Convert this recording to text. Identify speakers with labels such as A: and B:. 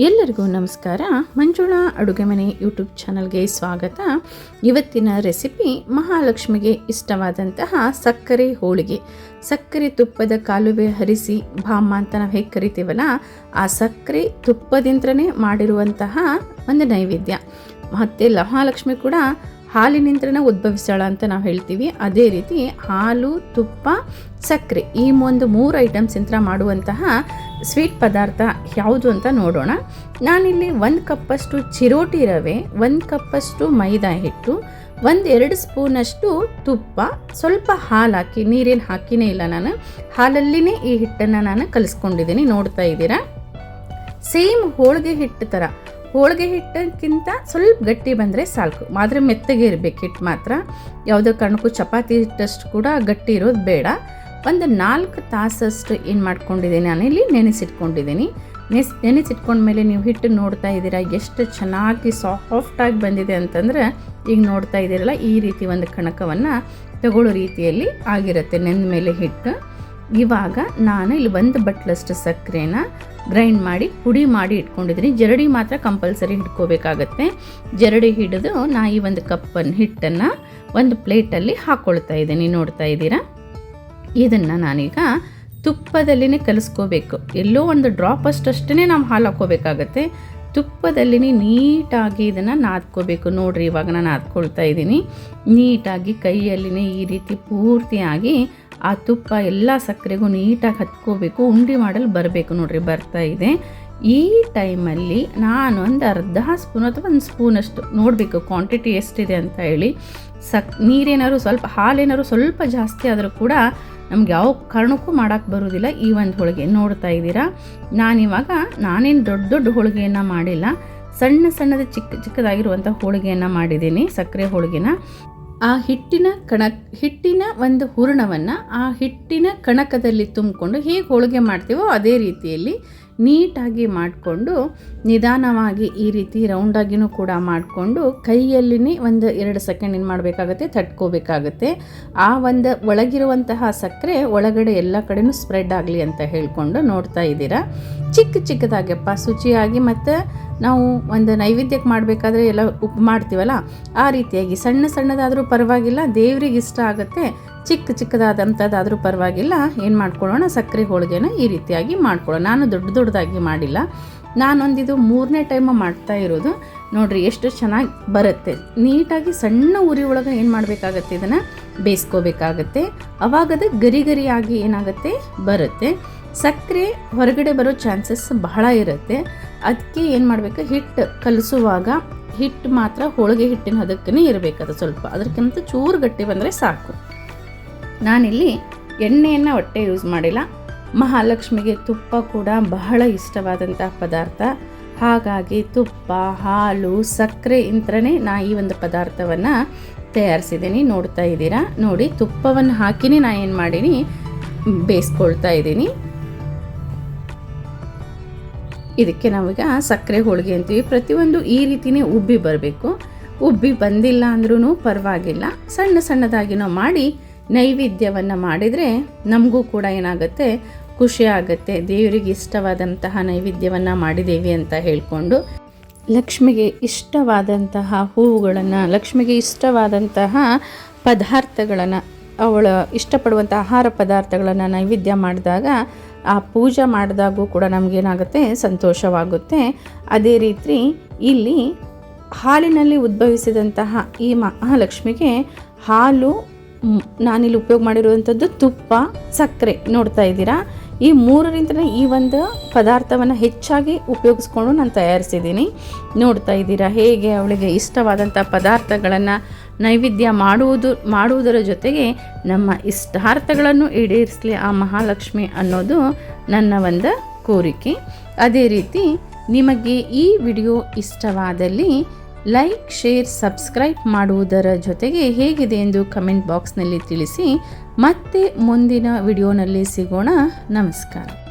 A: ಎಲ್ಲರಿಗೂ ನಮಸ್ಕಾರ. ಮಂಜುಳಾ ಅಡುಗೆ ಮನೆ ಯೂಟ್ಯೂಬ್ ಚಾನಲ್ಗೆ ಸ್ವಾಗತ. ಇವತ್ತಿನ ರೆಸಿಪಿ ಮಹಾಲಕ್ಷ್ಮಿಗೆ ಇಷ್ಟವಾದಂತಹ ಸಕ್ಕರೆ ಹೋಳಿಗೆ. ಸಕ್ಕರೆ ತುಪ್ಪದ ಕಾಲುವೆ ಹರಿಸಿ ಭಾಮ ಅಂತ ನಾವು ಹೇಗೆ ಕರಿತೀವಲ್ಲ, ಆ ಸಕ್ಕರೆ ತುಪ್ಪದಿಂದನೇ ಮಾಡಿರುವಂತಹ ಒಂದು ನೈವೇದ್ಯ. ಮತ್ತು ಮಹಾಲಕ್ಷ್ಮಿ ಕೂಡ ಹಾಲಿನಿಂದನೇ ಉದ್ಭವಿಸ್ತಾಳ ಅಂತ ನಾವು ಹೇಳ್ತೀವಿ. ಅದೇ ರೀತಿ ಹಾಲು, ತುಪ್ಪ, ಸಕ್ಕರೆ ಈ ಒಂದು ಮೂರು ಐಟಮ್ಸ್ ಇಂತ್ರ ಮಾಡುವಂತಹ ಸ್ವೀಟ್ ಪದಾರ್ಥ ಯಾವುದು ಅಂತ ನೋಡೋಣ. ನಾನಿಲ್ಲಿ ಒಂದು ಕಪ್ಪಷ್ಟು ಚಿರೋಟಿ ರವೆ, ಒಂದು ಕಪ್ಪಷ್ಟು ಮೈದಾ ಹಿಟ್ಟು, ಒಂದು ಎರಡು ಸ್ಪೂನಷ್ಟು ತುಪ್ಪ, ಸ್ವಲ್ಪ ಹಾಲು ಹಾಕಿ, ನೀರೇನು ಹಾಕಿನೇ ಇಲ್ಲ ನಾನು. ಹಾಲಲ್ಲಿನೇ ಈ ಹಿಟ್ಟನ್ನು ನಾನು ಕಲಿಸ್ಕೊಂಡಿದ್ದೀನಿ, ನೋಡ್ತಾ ಇದ್ದೀರಾ? ಸೇಮ್ ಹೋಳಿಗೆ ಹಿಟ್ಟು ಥರ ಹೋಳಿಗೆ ಹಿಟ್ಟಕ್ಕಿಂತ ಸ್ವಲ್ಪ ಗಟ್ಟಿ ಬಂದರೆ ಸಾಕು ಆದರೆ ಮೆತ್ತಗೆ ಇರಬೇಕು ಹಿಟ್ಟು ಮಾತ್ರ. ಯಾವುದೋ ಕಾರಣಕ್ಕೂ ಚಪಾತಿ ಹಿಟ್ಟಷ್ಟು ಕೂಡ ಗಟ್ಟಿ ಇರೋದು ಬೇಡ. ಒಂದು ನಾಲ್ಕು ತಾಸಷ್ಟು ಏನು ಮಾಡ್ಕೊಂಡಿದ್ದೀನಿ ಇಲ್ಲಿ ನೆನೆಸಿಟ್ಕೊಂಡಿದ್ದೀನಿ. ನೆಸ್, ನೆನೆಸಿಟ್ಕೊಂಡ್ಮೇಲೆ ನೀವು ಹಿಟ್ಟು ನೋಡ್ತಾ ಇದ್ದೀರಾ, ಎಷ್ಟು ಚೆನ್ನಾಗಿ ಸಾಫ್ಟಾಗಿ ಬಂದಿದೆ ಅಂತಂದ್ರೆ ಈಗ ನೋಡ್ತಾ ಇದ್ದೀರಲ್ಲ, ಈ ರೀತಿ ಒಂದು ಕಣಕವನ್ನು ತಗೊಳ್ಳೋ ರೀತಿಯಲ್ಲಿ ಆಗಿರುತ್ತೆ ನೆಂದ ಮೇಲೆ ಹಿಟ್ಟು. ಇವಾಗ ನಾನು ಇಲ್ಲಿ ಒಂದು ಬಟ್ಲಷ್ಟು ಸಕ್ಕರೆನ ಗ್ರೈಂಡ್ ಮಾಡಿ, ಪುಡಿ ಮಾಡಿ ಇಟ್ಕೊಂಡಿದ್ದೀನಿ. ಜರಡಿ ಮಾತ್ರ ಕಂಪಲ್ಸರಿ ಹಿಡ್ಕೋಬೇಕಾಗತ್ತೆ. ಜರಡಿ ಹಿಡಿದು ನಾ ಈ ಒಂದು ಕಪ್ಪನ್ನು ಹಿಟ್ಟನ್ನು ಒಂದು ಪ್ಲೇಟಲ್ಲಿ ಹಾಕ್ಕೊಳ್ತಾ ಇದ್ದೀನಿ. ನೋಡ್ತಾ ಇದ್ದೀರಾ? ಇದನ್ನು ನಾನೀಗ ತುಪ್ಪದಲ್ಲಿನೇ ಕಲಿಸ್ಕೋಬೇಕು. ಎಲ್ಲೋ ಒಂದು ಡ್ರಾಪ್ ಅಷ್ಟಷ್ಟೇ ನಾವು ಹಾಲು ಹಾಕ್ಕೋಬೇಕಾಗತ್ತೆ. ತುಪ್ಪದಲ್ಲಿ ನೀಟಾಗಿ ಇದನ್ನು ನಾದ್ಕೋಬೇಕು. ನೋಡಿರಿ, ಇವಾಗ ನಾನು ನಾದ್ಕೊಳ್ತಾ ಇದ್ದೀನಿ. ನೀಟಾಗಿ ಕೈಯಲ್ಲಿನೇ ಈ ರೀತಿ ಪೂರ್ತಿಯಾಗಿ ಆ ತುಪ್ಪ ಎಲ್ಲ ಸಕ್ಕರೆಗೂ ನೀಟಾಗಿ ಹತ್ಕೋಬೇಕು, ಉಂಡೆ ಮಾಡಲು ಬರಬೇಕು ನೋಡ್ರಿ, ಬರ್ತಾ ಇದೆ. ಈ ಟೈಮಲ್ಲಿ ನಾನು ಒಂದು ಅರ್ಧ ಸ್ಪೂನ್ ಅಥವಾ ಒಂದು ಸ್ಪೂನಷ್ಟು, ನೋಡಬೇಕು ಕ್ವಾಂಟಿಟಿ ಎಷ್ಟಿದೆ ಅಂತ ಹೇಳಿ. ಸಕ್, ನೀರೇನಾದ್ರು ಸ್ವಲ್ಪ, ಹಾಲೇನಾದ್ರು ಸ್ವಲ್ಪ ಜಾಸ್ತಿ ಆದರೂ ಕೂಡ ನಮ್ಗೆ ಯಾವ ಕಾರಣಕ್ಕೂ ಮಾಡೋಕ್ಕೆ ಬರೋದಿಲ್ಲ ಈ ಒಂದು ಹೋಳಿಗೆ. ನೋಡ್ತಾ ಇದ್ದೀರಾ? ನಾನಿವಾಗ ನಾನೇನು ದೊಡ್ಡ ದೊಡ್ಡ ಹೋಳಿಗೆಯನ್ನು ಮಾಡಿಲ್ಲ, ಸಣ್ಣ ಸಣ್ಣದ ಚಿಕ್ಕ ಚಿಕ್ಕದಾಗಿರುವಂಥ ಹೋಳಿಗೆಯನ್ನು ಮಾಡಿದ್ದೀನಿ, ಸಕ್ಕರೆ ಹೋಳಿಗೆನ. ಆ ಹಿಟ್ಟಿನ ಕಣ ಹಿಟ್ಟಿನ ಒಂದು ಹೂರಣವನ್ನು ಆ ಹಿಟ್ಟಿನ ಕಣಕದಲ್ಲಿ ತುಂಬಿಕೊಂಡು ಹೇಗೆ ಹೋಳಿಗೆ ಮಾಡ್ತೀವೋ ಅದೇ ರೀತಿಯಲ್ಲಿ ನೀಟಾಗಿ ಮಾಡಿಕೊಂಡು ನಿಧಾನವಾಗಿ ಈ ರೀತಿ ರೌಂಡಾಗಿಯೂ ಕೂಡ ಮಾಡಿಕೊಂಡು ಕೈಯಲ್ಲಿನೇ ಒಂದು ಎರಡು ಸೆಕೆಂಡ್ ಏನು ಮಾಡಬೇಕಾಗತ್ತೆ? ತಟ್ಕೋಬೇಕಾಗತ್ತೆ. ಆ ಒಂದು ಒಳಗಿರುವಂತಹ ಸಕ್ಕರೆ ಒಳಗಡೆ ಎಲ್ಲ ಕಡೆನೂ ಸ್ಪ್ರೆಡ್ ಆಗಲಿ ಅಂತ ಹೇಳಿಕೊಂಡು ನೋಡ್ತಾ ಇದ್ದೀರಾ. ಚಿಕ್ಕ ಚಿಕ್ಕದಾಗಪ್ಪ ಶುಚಿಯಾಗಿ ಮತ್ತು ನಾವು ಒಂದು ನೈವೇದ್ಯಕ್ಕೆ ಮಾಡಬೇಕಾದ್ರೆ ಎಲ್ಲ ಉಪ್ಪು ಮಾಡ್ತೀವಲ್ಲ, ಆ ರೀತಿಯಾಗಿ ಸಣ್ಣ ಸಣ್ಣದಾದರೂ ಪರವಾಗಿಲ್ಲ, ದೇವ್ರಿಗೆ ಇಷ್ಟ ಆಗುತ್ತೆ. ಚಿಕ್ಕ ಚಿಕ್ಕದಾದಂಥದ್ದಾದರೂ ಪರವಾಗಿಲ್ಲ, ಏನು ಮಾಡ್ಕೊಳ್ಳೋಣ? ಸಕ್ಕರೆ ಹೋಳಿಗೆನ ಈ ರೀತಿಯಾಗಿ ಮಾಡ್ಕೊಳ್ಳೋಣ. ನಾನು ದೊಡ್ಡ ದೊಡ್ಡದಾಗಿ ಮಾಡಿಲ್ಲ. ನಾನೊಂದಿದು ಮೂರನೇ ಟೈಮ್ ಮಾಡ್ತಾ ಇರೋದು. ನೋಡಿರಿ, ಎಷ್ಟು ಚೆನ್ನಾಗಿ ಬರುತ್ತೆ. ನೀಟಾಗಿ ಸಣ್ಣ ಉರಿ ಒಳಗೆ ಏನು ಮಾಡಬೇಕಾಗತ್ತೆ? ಇದನ್ನು ಬೇಯಿಸ್ಕೋಬೇಕಾಗತ್ತೆ. ಅವಾಗದ ಗರಿ ಗರಿಯಾಗಿ ಏನಾಗುತ್ತೆ? ಬರುತ್ತೆ. ಸಕ್ಕರೆ ಹೊರಗಡೆ ಬರೋ ಚಾನ್ಸಸ್ ಬಹಳ ಇರುತ್ತೆ. ಅದಕ್ಕೆ ಏನು ಮಾಡಬೇಕು? ಹಿಟ್ಟು ಕಲಿಸುವಾಗ ಹಿಟ್ಟು ಮಾತ್ರ ಹೋಳಿಗೆ ಹಿಟ್ಟಿನ ಹದಕ್ಕೇ ಇರಬೇಕದು ಸ್ವಲ್ಪ. ಅದಕ್ಕಿಂತ ಚೂರು ಗಟ್ಟಿ ಬಂದರೆ ಸಾಕು. ನಾನಿಲ್ಲಿ ಎಣ್ಣೆಯನ್ನು ಒಟ್ಟೆ ಯೂಸ್ ಮಾಡಿಲ್ಲ. ಮಹಾಲಕ್ಷ್ಮಿಗೆ ತುಪ್ಪ ಕೂಡ ಬಹಳ ಇಷ್ಟವಾದಂತಹ ಪದಾರ್ಥ. ಹಾಗಾಗಿ ತುಪ್ಪ, ಹಾಲು, ಸಕ್ಕರೆ ಇಂತ್ರನೇ ನಾ ಈ ಒಂದು ಪದಾರ್ಥವನ್ನು ತಯಾರಿಸಿದ್ದೀನಿ. ನೋಡ್ತಾ ಇದ್ದೀರಾ? ನೋಡಿ, ತುಪ್ಪವನ್ನು ಹಾಕಿನೇ ನಾ ಏನು ಮಾಡೀನಿ? ಬೇಯಿಸ್ಕೊಳ್ತಾ ಇದ್ದೀನಿ. ಇದಕ್ಕೆ ನಾವೀಗ ಸಕ್ಕರೆ, ಹೋಳಿಗೆ ಅಂತೀವಿ. ಪ್ರತಿಯೊಂದು ಈ ರೀತಿಯೇ ಉಬ್ಬಿ ಬರಬೇಕು. ಉಬ್ಬಿ ಬಂದಿಲ್ಲ ಅಂದ್ರೂ ಪರವಾಗಿಲ್ಲ. ಸಣ್ಣ ಸಣ್ಣದಾಗಿ ಮಾಡಿ ನೈವೇದ್ಯವನ್ನು ಮಾಡಿದರೆ ನಮಗೂ ಕೂಡ ಏನಾಗುತ್ತೆ? ಖುಷಿ ಆಗುತ್ತೆ. ದೇವರಿಗೆ ಇಷ್ಟವಾದಂತಹ ನೈವೇದ್ಯವನ್ನು ಮಾಡಿದ್ದೇವೆ ಅಂತ ಹೇಳಿಕೊಂಡು ಲಕ್ಷ್ಮಿಗೆ ಇಷ್ಟವಾದಂತಹ ಹೂವುಗಳನ್ನು, ಲಕ್ಷ್ಮಿಗೆ ಇಷ್ಟವಾದಂತಹ ಪದಾರ್ಥಗಳನ್ನು, ಅವಳ ಇಷ್ಟಪಡುವಂಥ ಆಹಾರ ಪದಾರ್ಥಗಳನ್ನು ನೈವೇದ್ಯ ಮಾಡಿದಾಗ ಆ ಪೂಜೆ ಮಾಡಿದಾಗೂ ಕೂಡ ನಮಗೇನಾಗುತ್ತೆ? ಸಂತೋಷವಾಗುತ್ತೆ. ಅದೇ ರೀತಿ ಇಲ್ಲಿ ಹಾಲಿನಲ್ಲಿ ಉದ್ಭವಿಸಿದಂತಹ ಈ ಮಹಾಲಕ್ಷ್ಮಿಗೆ ಹಾಲು ನಾನಿಲ್ಲಿ ಉಪಯೋಗ ಮಾಡಿರುವಂಥದ್ದು ತುಪ್ಪ, ಸಕ್ಕರೆ ನೋಡ್ತಾ ಇದ್ದೀರಾ? ಈ ಮೂರರಿಂದ ಈ ಒಂದು ಪದಾರ್ಥವನ್ನು ಹೆಚ್ಚಾಗಿ ಉಪಯೋಗಿಸ್ಕೊಂಡು ನಾನು ತಯಾರಿಸಿದ್ದೀನಿ. ನೋಡ್ತಾ ಇದ್ದೀರಾ? ಹೇಗೆ ಅವಳಿಗೆ ಇಷ್ಟವಾದಂಥ ಪದಾರ್ಥಗಳನ್ನು ನೈವೇದ್ಯ ಮಾಡುವುದು, ಮಾಡುವುದರ ಜೊತೆಗೆ ನಮ್ಮ ಇಷ್ಟಾರ್ಥಗಳನ್ನು ಈಡೇರಿಸಲಿ ಆ ಮಹಾಲಕ್ಷ್ಮಿ ಅನ್ನೋದು ನನ್ನ ಒಂದು ಕೋರಿಕೆ. ಅದೇ ರೀತಿ ನಿಮಗೆ ಈ ವಿಡಿಯೋ ಇಷ್ಟವಾದಲ್ಲಿ ಲೈಕ್, ಶೇರ್, ಸಬ್ಸ್ಕ್ರೈಬ್ ಮಾಡುವುದರ ಜೊತೆಗೆ ಹೇಗಿದೆ ಎಂದು ಕಮೆಂಟ್ ಬಾಕ್ಸ್ನಲ್ಲಿ ತಿಳಿಸಿ. ಮತ್ತೆ ಮುಂದಿನ ವಿಡಿಯೋನಲ್ಲಿ ಸಿಗೋಣ. ನಮಸ್ಕಾರ.